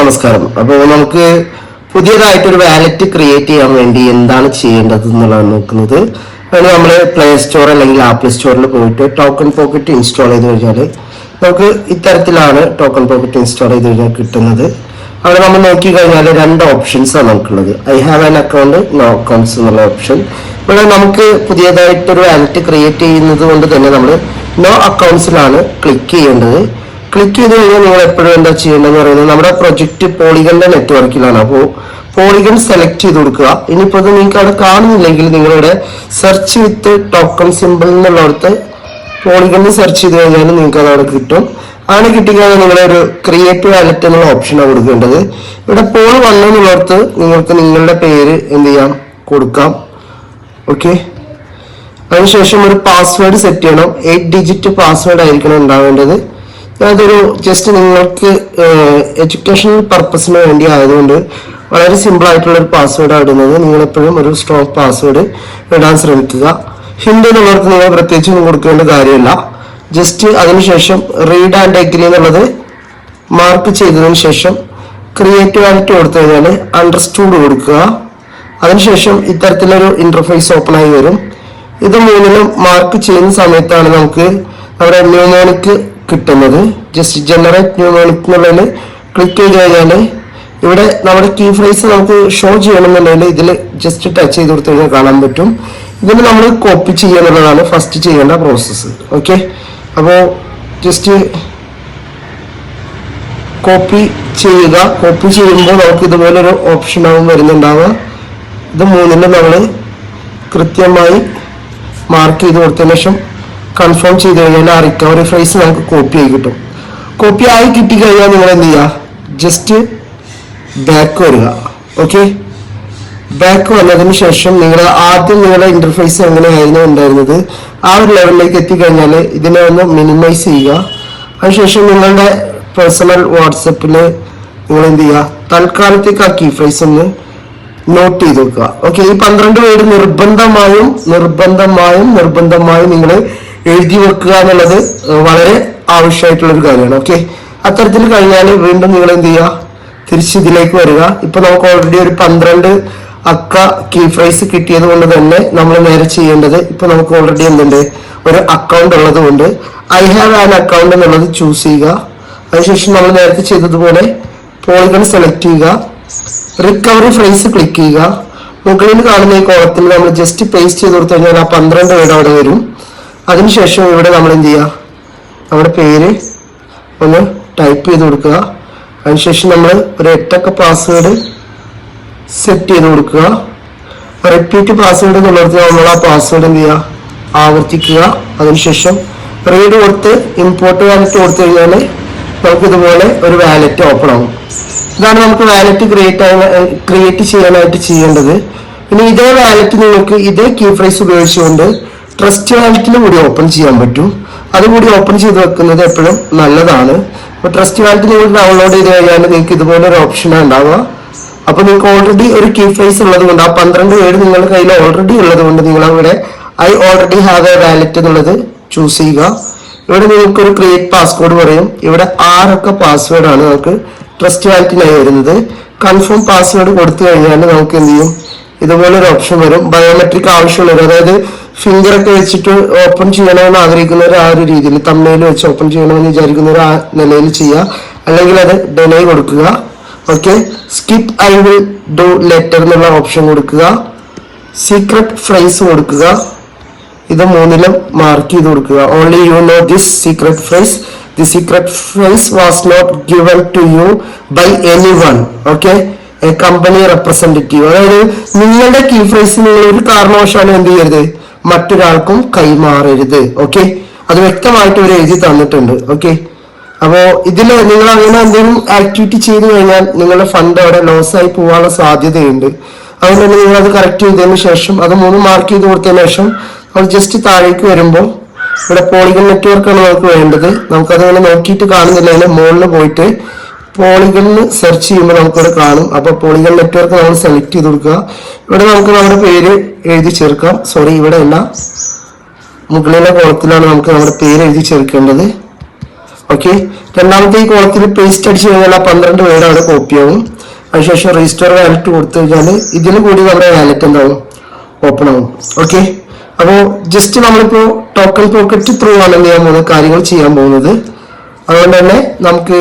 നമസ്കാരം. അപ്പോൾ നമുക്ക് പുതിയതായിട്ടൊരു വാലറ്റ് ക്രിയേറ്റ് ചെയ്യാൻ വേണ്ടി എന്താണ് ചെയ്യേണ്ടത് എന്നുള്ളതാണ് നോക്കുന്നത്. അതിന് നമ്മൾ പ്ലേ സ്റ്റോർ അല്ലെങ്കിൽ ആപ്പിൾ സ്റ്റോറിൽ പോയിട്ട് ടോക്കൺ പോക്കറ്റ് ഇൻസ്റ്റാൾ ചെയ്ത് കഴിഞ്ഞാൽ നമുക്ക് ഇത്തരത്തിലാണ് ടോക്കൺ പോക്കറ്റ് ഇൻസ്റ്റാൾ ചെയ്ത് കഴിഞ്ഞാൽ കിട്ടുന്നത്. അവിടെ നമ്മൾ നോക്കി കഴിഞ്ഞാൽ രണ്ട് ഓപ്ഷൻസ് ആണ് നമുക്കുള്ളത്. I have an account no accounts എന്നുള്ള ഓപ്ഷൻ ഇവിടെ നമുക്ക് പുതിയതായിട്ടൊരു വാലറ്റ് ക്രിയേറ്റ് ചെയ്യുന്നത് കൊണ്ട് തന്നെ നമ്മൾ നോ അക്കൗണ്ട്സിലാണ് ക്ലിക്ക് ചെയ്യേണ്ടത്. ക്ലിക്ക് ചെയ്ത് കഴിഞ്ഞാൽ നിങ്ങൾ എപ്പോഴും എന്താ ചെയ്യേണ്ടതെന്ന് പറയുന്നത് നമ്മുടെ പ്രൊജക്ട് പോളിഗന്റെ നെറ്റ്വർക്കിലാണ്. അപ്പോൾ പോളിഗൺ സെലക്ട് ചെയ്ത് കൊടുക്കുക. ഇനിയിപ്പോൾ അത് നിങ്ങൾക്ക് അവിടെ കാണുന്നില്ലെങ്കിൽ നിങ്ങളിവിടെ സെർച്ച് വിത്ത് ടോക്കൺ സിമ്പിൾ എന്നുള്ളിടത്ത് പോളിഗണിൽ സെർച്ച് ചെയ്ത് കഴിഞ്ഞാൽ നിങ്ങൾക്ക് അത് അവിടെ കിട്ടും. അങ്ങനെ കിട്ടിക്കഴിഞ്ഞാൽ നിങ്ങളൊരു ക്രിയേറ്റ് വാലറ്റ് എന്നുള്ള ഓപ്ഷനാണ് കൊടുക്കേണ്ടത്. ഇവിടെ പോൾ വന്നു എന്നുള്ളിടത്ത് നിങ്ങൾക്ക് നിങ്ങളുടെ പേര് എന്ത് ചെയ്യാം? കൊടുക്കാം. ഓക്കെ അതിനുശേഷം ഒരു പാസ്വേഡ് സെറ്റ് ചെയ്യണം. എയ്റ്റ് ഡിജിറ്റ് പാസ്വേഡ് ആയിരിക്കണം ഉണ്ടാവേണ്ടത്. അതൊരു ജസ്റ്റ് നിങ്ങൾക്ക് എഡ്യൂക്കേഷണൽ പർപ്പസിന് വേണ്ടി ആയതുകൊണ്ട് വളരെ സിമ്പിൾ ആയിട്ടുള്ള ഒരു പാസ്വേഡ് ഇടുന്നത്. നിങ്ങൾ എപ്പോഴും ഒരു സ്ട്രോങ് പാസ്വേഡ് ഇടാൻ ശ്രമിക്കുക. ഹിന്ദി എന്നുള്ളവർക്ക് നിങ്ങൾ പ്രത്യേകിച്ച് കൊടുക്കേണ്ട കാര്യമില്ല. ജസ്റ്റ് അതിനുശേഷം റീഡ് ആൻഡ് എഗ്രി എന്നുള്ളത് മാർക്ക് ചെയ്തതിന് ശേഷം ക്രിയേറ്റ് ആയിട്ട് കൊടുത്തു കഴിഞ്ഞാൽ അണ്ടർസ്റ്റൂഡ് കൊടുക്കുക അതിനുശേഷം ഇത്തരത്തിലൊരു ഇന്റർഫേസ് ഓപ്പൺ ആയി വരും. ഇത് മൂന്നിലും മാർക്ക് ചെയ്യുന്ന സമയത്താണ് നമുക്ക് നമ്മുടെ ന്യൂമോണിക് കിട്ടുന്നത്. ജസ്റ്റ് ജനറേറ്റ് ന്യൂ എന്നുള്ളതിൽ ക്ലിക്ക് ചെയ്ത് കഴിഞ്ഞാൽ ഇവിടെ നമ്മുടെ കീ ഫ്രേസ് നമുക്ക് ഷോ ചെയ്യണമെന്നുണ്ടെങ്കിൽ ഇതിൽ ജസ്റ്റ് ടച്ച് ചെയ്ത് കൊടുത്തു കഴിഞ്ഞാൽ കാണാൻ പറ്റും. ഇതിന് നമ്മൾ കോപ്പി ചെയ്യുക എന്നുള്ളതാണ് ഫസ്റ്റ് ചെയ്യേണ്ട പ്രോസസ്സ് ഓക്കെ അപ്പോൾ ജസ്റ്റ് കോപ്പി ചെയ്യുക. കോപ്പി ചെയ്യുമ്പോൾ നമുക്ക് ഇതുപോലൊരു ഓപ്ഷൻ ആവും വരുന്നുണ്ടാവുക. ഇത് മൂന്നിലും നമ്മൾ കൃത്യമായി മാർക്ക് ചെയ്ത് കൊടുത്തതിന് ശേഷം കൺഫേം ചെയ്ത് കഴിഞ്ഞാൽ ആ റിക്കവറി ഫ്രൈസ് നമുക്ക് കോപ്പി ആയി കിട്ടും. കോപ്പി ആയി കിട്ടിക്കഴിഞ്ഞാൽ നിങ്ങൾ എന്ത് ചെയ്യുക? ജസ്റ്റ് ബാക്ക് വരിക. ഓക്കെ ബാക്ക് വന്നതിന് ശേഷം നിങ്ങൾ ആദ്യം നിങ്ങളുടെ ഇന്റർഫേസ് എങ്ങനെയായിരുന്നു ഉണ്ടായിരുന്നത്? ആ ഒരു ലെവലിലേക്ക് എത്തിക്കഴിഞ്ഞാൽ ഇതിനെ ഒന്ന് മിനിമൈസ് ചെയ്യുക. അതിനുശേഷം നിങ്ങളുടെ പേഴ്സണൽ വാട്സപ്പിൽ നിങ്ങൾ എന്ത് ചെയ്യുക? തൽക്കാലത്തേക്ക് ആ കീ ഫ്രൈസ് ഒന്ന് നോട്ട് ചെയ്ത് വെക്കുക. ഓക്കെ ഈ പന്ത്രണ്ട് പേര് നിർബന്ധമായും നിർബന്ധമായും നിർബന്ധമായും നിങ്ങൾ എഴുതി വെക്കുക എന്നുള്ളത് വളരെ ആവശ്യമായിട്ടുള്ള ഒരു കാര്യമാണ്. ഓക്കെ അത്തരത്തിൽ കഴിഞ്ഞാൽ വീണ്ടും നിങ്ങൾ എന്ത് ചെയ്യുക? തിരിച്ച് ഇതിലേക്ക് വരിക. ഇപ്പൊ നമുക്ക് ഓൾറെഡി ഒരു പന്ത്രണ്ട് അക്ക കീ ഫ്രൈസ് കിട്ടിയത് കൊണ്ട് തന്നെ നമ്മൾ നേരെ ചെയ്യേണ്ടത് ഇപ്പൊ നമുക്ക് ഓൾറെഡി എന്തുണ്ട്? ഒരു അക്കൗണ്ട് ഉള്ളത് കൊണ്ട് ഐ ഹാവ് ആൻ അക്കൗണ്ട് എന്നുള്ളത് ചൂസ് ചെയ്യുക. അതിനുശേഷം നമ്മൾ നേരത്തെ ചെയ്തതുപോലെ പോളിഗൺ സെലക്ട് ചെയ്യുക. റിക്കവറി ഫ്രൈസ് ക്ലിക്ക് ചെയ്യുക. മുകളിൽ കാണുന്ന ഈ കോളത്തിൽ നമ്മൾ ജസ്റ്റ് പേസ്റ്റ് ചെയ്ത് കൊടുത്തു കഴിഞ്ഞാൽ ആ പന്ത്രണ്ട് വീട് അവിടെ വരും. അതിനുശേഷം ഇവിടെ നമ്മൾ എന്ത് ചെയ്യുക നമ്മുടെ പേര് ഒന്ന് ടൈപ്പ് ചെയ്ത് കൊടുക്കുക. അതിനുശേഷം നമ്മൾ ഒരു എട്ടക്ക പാസ്വേഡ് സെറ്റ് ചെയ്ത് കൊടുക്കുക. റിപ്പീറ്റ് പാസ്വേഡ് എന്നുള്ളത് നമ്മൾ ആ പാസ്വേഡ് എന്ത് ചെയ്യുക ആവർത്തിക്കുക. അതിനുശേഷം റീഡ് കൊടുത്ത് ഇമ്പോർട്ട് വാലറ്റ് കൊടുത്തു കഴിഞ്ഞാൽ നമുക്ക് ഇതുപോലെ ഒരു വാലറ്റ് ഓപ്പൺ ആവും. ഇതാണ് നമുക്ക് വാലറ്റ് ക്രിയേറ്റ് ക്രിയേറ്റ് ചെയ്യാനായിട്ട് ചെയ്യേണ്ടത്. ഇനി ഇതേ വാലറ്റ് നിങ്ങൾക്ക് ഇതേ കീ ഫ്രൈസ് ഉപയോഗിച്ചുകൊണ്ട് ട്രസ്റ്റ് വാലറ്റിൽ കൂടി ഓപ്പൺ ചെയ്യാൻ പറ്റും. അതുകൂടി ഓപ്പൺ ചെയ്ത് വെക്കുന്നത് എപ്പോഴും നല്ലതാണ്. അപ്പോൾ ട്രസ്റ്റ് വാലറ്റ് നിങ്ങൾ ഡൗൺലോഡ് ചെയ്ത് കഴിഞ്ഞാൽ നിങ്ങൾക്ക് ഇതുപോലെ ഒരു ഓപ്ഷനാണ് ഉണ്ടാവുക. അപ്പോൾ നിങ്ങൾക്ക് ഓൾറെഡി ഒരു കീ ഫ്രൈസ് ഉള്ളത് കൊണ്ട് ആ പന്ത്രണ്ട് പേര് നിങ്ങളുടെ കയ്യിൽ ഓൾറെഡി ഉള്ളത് കൊണ്ട് നിങ്ങൾ അവിടെ I already have a wallet എന്നുള്ളത് ചൂസ് ചെയ്യുക. ഇവിടെ നിങ്ങൾക്ക് ഒരു ക്രിയേറ്റ് പാസ്വേഡ് പറയും. ഇവിടെ ആറൊക്കെ പാസ്വേഡ് ആണ് നമുക്ക് ട്രസ്റ്റ് വാലറ്റിനായി വരുന്നത്. കൺഫേം പാസ്വേഡ് കൊടുത്തു കഴിഞ്ഞാൽ നമുക്ക് എന്ത് ചെയ്യും? ഇതുപോലെ ഒരു ഓപ്ഷൻ വരും. ബയോമെട്രിക് ആവശ്യമുള്ളവർ അതായത് ഫിംഗർ ഒക്കെ വെച്ചിട്ട് ഓപ്പൺ ചെയ്യണമെന്ന് ആഗ്രഹിക്കുന്നവർ ആ ഒരു രീതിയിൽ തമ്മയിൽ വെച്ച് ഓപ്പൺ ചെയ്യണമെന്ന് വിചാരിക്കുന്നവർ ആ നിലയിൽ ചെയ്യുക. അല്ലെങ്കിൽ അത് ഡെലേ കൊടുക്കുക. Okay skip I will do later എന്നുള്ള ഓപ്ഷൻ കൊടുക്കുക. സീക്രട്ട് ഫ്രൈസ് കൊടുക്കുക. ഇത് മൂന്നിലും മാർക്ക് ചെയ്ത് കൊടുക്കുക. Only you know this secret phrase the secret phrase was not given to you by anyone okay company representative അതായത് നിങ്ങളുടെ കീ ഫ്രൈസ് നിങ്ങൾ ഒരു കാരണവശാലും എന്ത് ചെയ്യരുത്? മറ്റൊരാൾക്കും കൈമാറരുത് ഓക്കെ അത് വ്യക്തമായിട്ട് ഒരു എഴുതി തന്നിട്ടുണ്ട് ഓക്കെ അപ്പോ ഇതിൽ നിങ്ങൾ അങ്ങനെ എന്തെങ്കിലും ആക്ടിവിറ്റി ചെയ്തു കഴിഞ്ഞാൽ നിങ്ങളുടെ ഫണ്ട് അവിടെ ലോസ് ആയി പോകാനുള്ള സാധ്യതയുണ്ട്. അതുകൊണ്ട് നിങ്ങൾ അത് കറക്റ്റ് ചെയ്തതിന് ശേഷം അത് മൂന്ന് മാർക്ക് ചെയ്ത് കൊടുത്തതിന് ശേഷം നമ്മൾ ജസ്റ്റ് താഴേക്ക് വരുമ്പോൾ ഇവിടെ പോളിഗൺ നെറ്റ്വർക്കാണ് നമുക്ക് വേണ്ടത്. നമുക്കത് അങ്ങനെ നോക്കിയിട്ട് കാണുന്നില്ല മുകളിൽ പോയിട്ട് പോളിഗണിൽ സെർച്ച് ചെയ്യുമ്പോൾ നമുക്കത് കാണും. അപ്പൊ പോളിഗൺ നെറ്റ്വർക്ക് നമ്മൾ സെലക്ട് ചെയ്ത് കൊടുക്കുക. ഇവിടെ നമുക്ക് നമ്മുടെ പേര് എഴുതി ചേർക്കാം. സോറി ഇവിടെ അല്ല. മുകളിലെ കോളത്തിലാണ് നമുക്ക് നമ്മുടെ പേര് എഴുതി ചേർക്കേണ്ടത്. ഓക്കെ രണ്ടാമത്തെ ഈ കോളത്തിൽ പേസ്റ്റ് അടിച്ചു കഴിഞ്ഞാൽ ആ പന്ത്രണ്ട് പേര് അവിടെ കോപ്പി ആവും. അതിനുശേഷം രജിസ്റ്റർ വാലറ്റ് കൊടുത്തു കഴിഞ്ഞാൽ ഇതിൽ കൂടി നമ്മുടെ വാലറ്റ് എന്താവും? ഓപ്പൺ ആവും. ഓക്കെ അപ്പോൾ ജസ്റ്റ് നമ്മളിപ്പോൾ ടോക്കൺ പോക്കറ്റ് ത്രൂ ആണ് എന്ത് ചെയ്യാൻ പോകുന്നത്? കാര്യങ്ങൾ ചെയ്യാൻ പോകുന്നത്. അതുകൊണ്ട് തന്നെ നമുക്ക്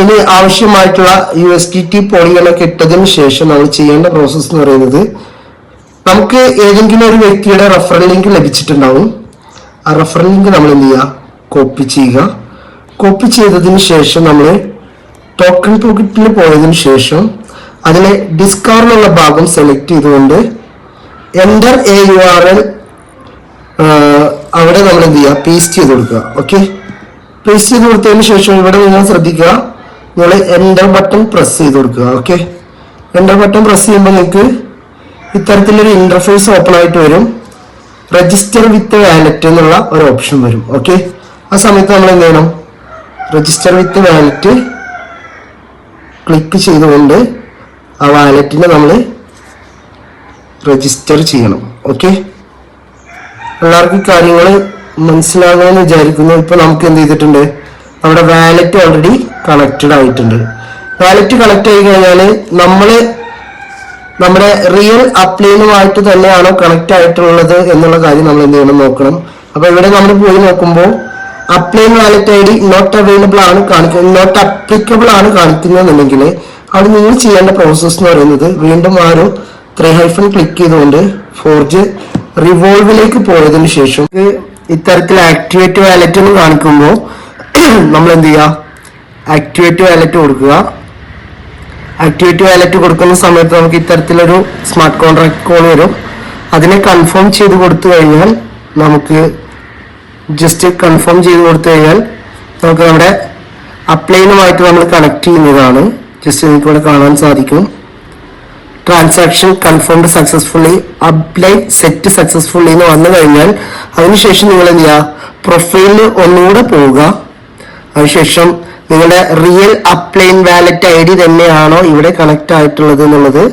ഇനി ആവശ്യമായിട്ടുള്ള യു എസ് ടി ടി പോളികളൊക്കെ ഇട്ടതിന് ശേഷം നമ്മൾ ചെയ്യേണ്ട പ്രോസസ്സ് എന്ന് പറയുന്നത് നമുക്ക് ഏതെങ്കിലും ഒരു വ്യക്തിയുടെ റെഫറൽ ലിങ്ക് ലഭിച്ചിട്ടുണ്ടാവും. ആ റെഫറൽ ലിങ്ക് നമ്മൾ എന്ത് ചെയ്യുക? കോപ്പി ചെയ്യുക. കോപ്പി ചെയ്തതിന് ശേഷം നമ്മൾ ടോക്കൺ പോക്കറ്റിൽ പോയതിന് ശേഷം അതിലെ ഡിസ്കവർ ഭാഗം സെലക്ട് ചെയ്തുകൊണ്ട് enter a U R L അവിടെ നമ്മൾ എന്ത് ചെയ്യുക? പേസ്റ്റ് ചെയ്ത് കൊടുക്കുക. ഓക്കെ പേസ്റ്റ് ചെയ്ത് കൊടുത്തതിന് ശേഷം ഇവിടെ നിങ്ങൾ ശ്രദ്ധിക്കുക. നിങ്ങൾ എന്റർ ബട്ടൺ പ്രസ് ചെയ്ത് കൊടുക്കുക ഓക്കെ എന്റർ ബട്ടൺ പ്രസ് ചെയ്യുമ്പോൾ നിങ്ങൾക്ക് ഇത്തരത്തിലൊരു ഇന്റർഫേസ് ഓപ്പൺ ആയിട്ട് വരും. രജിസ്റ്റർ വിത്ത് വാലറ്റ് എന്നുള്ള ഒരു ഓപ്ഷൻ വരും ഓക്കെ ആ സമയത്ത് നമ്മൾ എന്ത് ചെയ്യണം? രജിസ്റ്റർ വിത്ത് വാലറ്റ് ക്ലിക്ക് ചെയ്തുകൊണ്ട് ആ വാലറ്റിനെ നമ്മൾ രജിസ്റ്റർ ചെയ്യണം ഓക്കെ എല്ലാവർക്കും കാര്യങ്ങൾ മനസ്സിലാകുമെന്ന് വിചാരിക്കുന്നു. ഇപ്പൊ നമുക്ക് എന്ത് ചെയ്തിട്ടുണ്ട്? നമ്മുടെ വാലറ്റ് ഓൾറെഡി കണക്റ്റഡ് ആയിട്ടുണ്ട്. വാലറ്റ് കണക്ട് ആയി കഴിഞ്ഞാൽ നമ്മൾ നമ്മുടെ റിയൽ അപ്ലൈനുമായിട്ട് തന്നെയാണോ കണക്ട് ആയിട്ടുള്ളത് എന്നുള്ള കാര്യം നമ്മൾ എന്ത് ചെയ്യണം നോക്കണം. അപ്പൊ ഇവിടെ നമ്മൾ പോയി നോക്കുമ്പോൾ upline wallet I D not available ആണ് കാണിക്കുന്നത് നോട്ട് അപ്ലിക്കബിൾ ആണ് കാണിക്കുന്നതെന്നുണ്ടെങ്കിൽ അവിടെ നിങ്ങൾ ചെയ്യേണ്ട പ്രോസസ് എന്ന് പറയുന്നത് വീണ്ടും ആ ഒരു ത്രീ ഹൈഫൺ ക്ലിക്ക് ചെയ്തുകൊണ്ട് ഫോർജ് റിവോൾവിലേക്ക് പോയതിനു ശേഷം ഇത്തരത്തിൽ ആക്ടിവേറ്റ് വാലറ്റ് എന്ന് കാണിക്കുമ്പോൾ നമ്മൾ എന്ത് ചെയ്യുക ആക്ടിവേറ്റ് വാലറ്റ് കൊടുക്കുക. ആക്ടിവേറ്റ് വാലറ്റ് കൊടുക്കുന്ന സമയത്ത് നമുക്ക് ഇത്തരത്തിലൊരു സ്മാർട്ട് കോൺട്രാക്ട് കോൾ വരും. അതിനെ കൺഫേം ചെയ്ത് കൊടുത്തു കഴിഞ്ഞാൽ നമുക്ക് ജസ്റ്റ് കൺഫേം ചെയ്ത് കൊടുത്തു കഴിഞ്ഞാൽ നമുക്ക് നമ്മുടെ അപ്ലൈനുമായിട്ട് നമ്മൾ കണക്ട് ചെയ്യുന്നതാണ്. ജസ്റ്റ് നിങ്ങൾക്ക് ഇവിടെ കാണാൻ സാധിക്കും. Transaction confirmed successfully apply set successfully എന്ന് വന്നു കഴിഞ്ഞാൽ അതിനുശേഷം നിങ്ങൾ എന്ത് ചെയ്യുക? പ്രൊഫൈലിൽ ഒന്നുകൂടെ പോവുക. അതിനുശേഷം നിങ്ങളുടെ real upline wallet I D തന്നെയാണോ ഇവിടെ കണക്ട് ആയിട്ടുള്ളത് എന്നുള്ളത്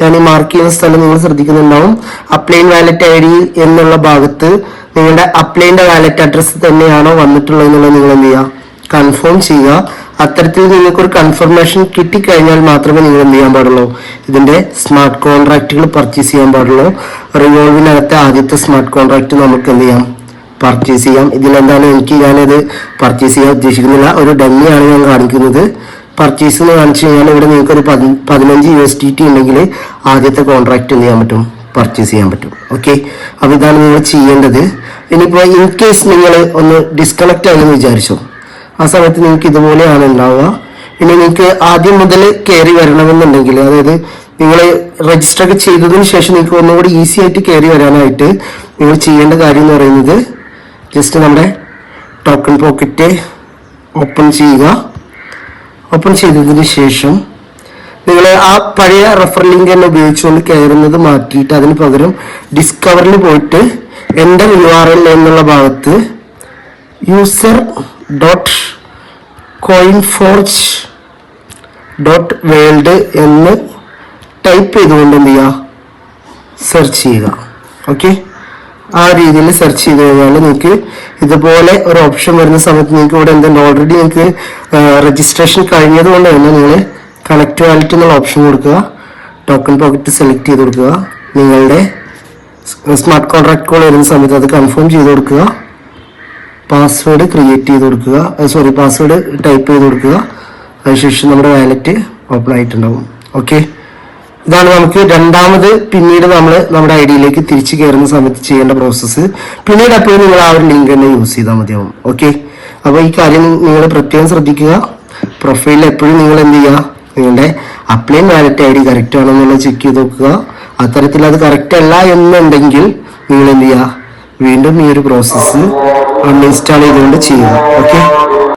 ഞാൻ ഈ മാർക്ക് ചെയ്യുന്ന സ്ഥലം നിങ്ങൾ ശ്രദ്ധിക്കുന്നുണ്ടാവും. അപ്ലൈൻ വാലറ്റ് ഐ ഡി എന്നുള്ള ഭാഗത്ത് നിങ്ങളുടെ അപ്ലൈന്റെ വാലറ്റ് അഡ്രസ്സ് തന്നെയാണോ വന്നിട്ടുള്ളത് എന്നുള്ളത് നിങ്ങൾ എന്ത് ചെയ്യുക? കൺഫേം ചെയ്യുക. അത്തരത്തിൽ നിങ്ങൾക്ക് ഒരു കൺഫർമേഷൻ കിട്ടിക്കഴിഞ്ഞാൽ മാത്രമേ നിങ്ങൾ എന്ത് ചെയ്യാൻ പാടുള്ളൂ? ഇതിന്റെ സ്മാർട്ട് കോൺട്രാക്റ്റുകൾ പർച്ചേസ് ചെയ്യാൻ പാടുള്ളൂ. റിവോൾവിനകത്തെ ആദ്യത്തെ സ്മാർട്ട് കോൺട്രാക്ട് നമുക്ക് എന്ത് ചെയ്യാം? പർച്ചേസ് ചെയ്യാം. ഇതിലെന്താണ് എനിക്ക് ഞാനത് പർച്ചേസ് ചെയ്യാൻ ഉദ്ദേശിക്കുന്നില്ല. ഒരു ഡമ്മിയാണ് ഞാൻ കാണിക്കുന്നത്. പർച്ചേസ് എന്ന് കാണിച്ചു കഴിഞ്ഞാൽ ഇവിടെ നിങ്ങൾക്ക് ഒരു പതി പതിനഞ്ച് യു എസ് ടി ടി ഉണ്ടെങ്കിൽ ആദ്യത്തെ കോൺട്രാക്ട് എന്ത് ചെയ്യാൻ പറ്റും? പർച്ചേസ് ചെയ്യാൻ പറ്റും. ഓക്കെ അപ്പോൾ ഇതാണ് നിങ്ങൾ ചെയ്യേണ്ടത്. ഇനിയിപ്പോൾ ഇൻ കേസ് നിങ്ങൾ ഒന്ന് ഡിസ്കണക്ട് ആയെന്ന് വിചാരിച്ചു? ആ സമയത്ത് നിങ്ങൾക്ക് ഇതുപോലെയാണ് ഉണ്ടാവുക. ഇനി നിങ്ങൾക്ക് ആദ്യം മുതൽ കയറി വരണമെന്നുണ്ടെങ്കിൽ അതായത് നിങ്ങൾ രജിസ്റ്റർ ഒക്കെ ചെയ്തതിന് ശേഷം നിങ്ങൾക്ക് ഒന്നുകൂടി ഈസി ആയിട്ട് കയറി വരാനായിട്ട് നിങ്ങൾ ചെയ്യേണ്ട കാര്യം എന്ന് പറയുന്നത് ജസ്റ്റ് നമ്മുടെ ടോക്കൺ പോക്കറ്റ് ഓപ്പൺ ചെയ്യുക. ഓപ്പൺ ചെയ്തതിന് ശേഷം നിങ്ങൾ ആ പഴയ റെഫർ ലിങ്ക് തന്നെ ഉപയോഗിച്ചുകൊണ്ട് കയറുന്നത് മാറ്റിയിട്ട് അതിന് പകരം ഡിസ്കവറിൽ പോയിട്ട് എന്റെ യു ആർ എൽ എന്നുള്ള ഭാഗത്ത് user dot coin forge dot world എന്ന് ടൈപ്പ് ചെയ്തുകൊണ്ട് എന്ത് ചെയ്യുക? സെർച്ച് ചെയ്യുക. ഓക്കെ ആ രീതിയിൽ സെർച്ച് ചെയ്ത് കഴിഞ്ഞാൽ നിങ്ങൾക്ക് ഇതുപോലെ ഒരു ഓപ്ഷൻ വരുന്ന സമയത്ത് നിങ്ങൾക്ക് ഇവിടെ എന്തുണ്ട്? ഓൾറെഡി നിങ്ങൾക്ക് രജിസ്ട്രേഷൻ കഴിഞ്ഞത് കൊണ്ട് തന്നെ നിങ്ങൾ കണക്ട് എന്നുള്ള ഓപ്ഷൻ കൊടുക്കുക. ടോക്കൺ പോക്കറ്റ് സെലക്ട് ചെയ്ത് കൊടുക്കുക. നിങ്ങളുടെ സ്മാർട്ട് കോൺട്രാക്ട് കോൾ വരുന്ന സമയത്ത് അത് കൺഫേം ചെയ്ത് കൊടുക്കുക. പാസ്വേഡ് ക്രിയേറ്റ് ചെയ്ത് കൊടുക്കുക. സോറി പാസ്വേഡ് ടൈപ്പ് ചെയ്ത് കൊടുക്കുക. അതിനുശേഷം നമ്മുടെ വാലറ്റ് ഓപ്പൺ ആയിട്ടുണ്ടാവും. ഓക്കെ ഇതാണ് നമുക്ക് രണ്ടാമത് പിന്നീട് നമ്മൾ നമ്മുടെ ഐ ഡിയിലേക്ക് തിരിച്ചു കയറുന്ന സമയത്ത് ചെയ്യേണ്ട പ്രോസസ്സ് പിന്നീട് അപ്പോഴും നിങ്ങൾ ആ ഒരു ലിങ്ക് തന്നെ യൂസ് ചെയ്താൽ മതിയാവും. ഓക്കെ അപ്പോൾ ഈ കാര്യം നിങ്ങൾ പ്രത്യേകം ശ്രദ്ധിക്കുക. പ്രൊഫൈലിൽ എപ്പോഴും നിങ്ങൾ എന്ത് ചെയ്യുക? നിങ്ങളുടെ upline wallet I D correct ആണോ എന്നുള്ളത് ചെക്ക് ചെയ്ത് നോക്കുക. അത്തരത്തിൽ അത് കറക്റ്റ് അല്ല എന്നുണ്ടെങ്കിൽ നിങ്ങൾ എന്ത് ചെയ്യുക? വീണ്ടും ഈ ഒരു പ്രോസസ്സ് അൺഇൻസ്റ്റാൾ ചെയ്തുകൊണ്ട് ചെയ്യുക. ഓക്കെ